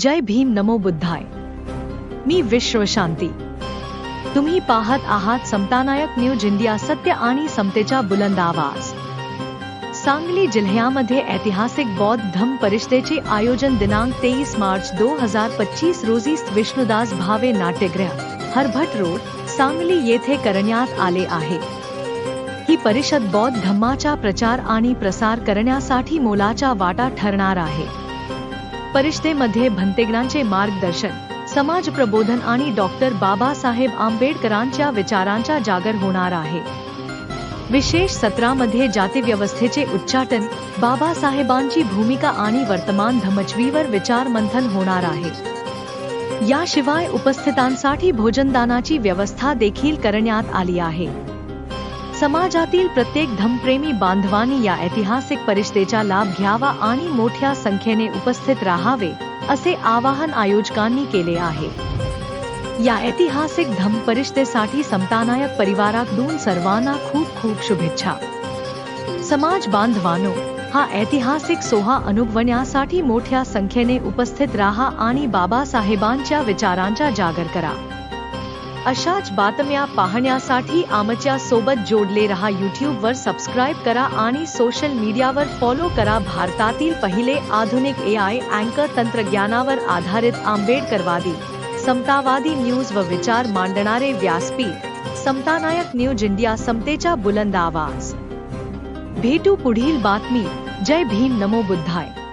जय भीम नमो बुद्धाय. मी विश्वशांती. तुम्ही पाहत आहात समतानायक न्यूज इंडिया सत्य आणि समतेचा बुलंद आवाज. सांगली जिल्ह्यामध्ये ऐतिहासिक बौद्ध धम्म परिषदेचे आयोजन दिनांक तेईस मार्च दो हजार पच्चीस रोजी विष्णुदास भावे नाट्यगृह हरभट रोड सांगली येथे करण्यात आले आहे. ही परिषद बौद्ध धम्माचा प्रचार आणि प्रसार करण्यासाठी मोलाचा वाटा ठरणार आहे. परिषदेमध्ये भंतेगणांचे मार्गदर्शन समाज प्रबोधन आणि डॉक्टर बाबासाहेब आंबेडकरांच्या विचारांचा जागर होणार आहे. विशेष सत्रामध्ये जातीव्यवस्थेचे उच्चाटन बाबासाहेबांची भूमिका आणि वर्तमान धमचवीवर विचार मंथन होणार आहे. याशिवाय उपस्थितांसाठी भोजनदानाची व्यवस्था देखील करण्यात आली आहे. समाजातील प्रत्येक धमप्रेमी बांधवानी या ऐतिहासिक परिषदेचा लाभ घ्यावा आणि मोठ्या संख्येने उपस्थित राहावे असे आवाहन आयोजकांनी केले आहे. या ऐतिहासिक धम्म परिषदेसाठी समतानायक परिवाराकडून सर्वांना खूप खूप शुभेच्छा. समाज बांधवानो हा ऐतिहासिक सोहा अनुभवण्यासाठी मोठ्या संख्येने उपस्थित राहा आणि बाबासाहेबांच्या विचारांचा जागर करा. अशाच बातम्या पाहण्यासाठी आमच्यासोबत जोडले रहा यूट्यूबवर वर सबस्क्राईब करा आणि सोशल मीडियावर फॉलो करा. भारतातील पहिले आधुनिक ए आय अँकर तंत्रज्ञानावर आधारित आंबेडकरवादी. समतावादी न्यूज व विचार मांडणारे व्यासपीठ. समतानायक न्यूज इंडिया समतेचा बुलंद आवाज. भेटू पुढील बातमी. जय भीम नमो बुद्धाय.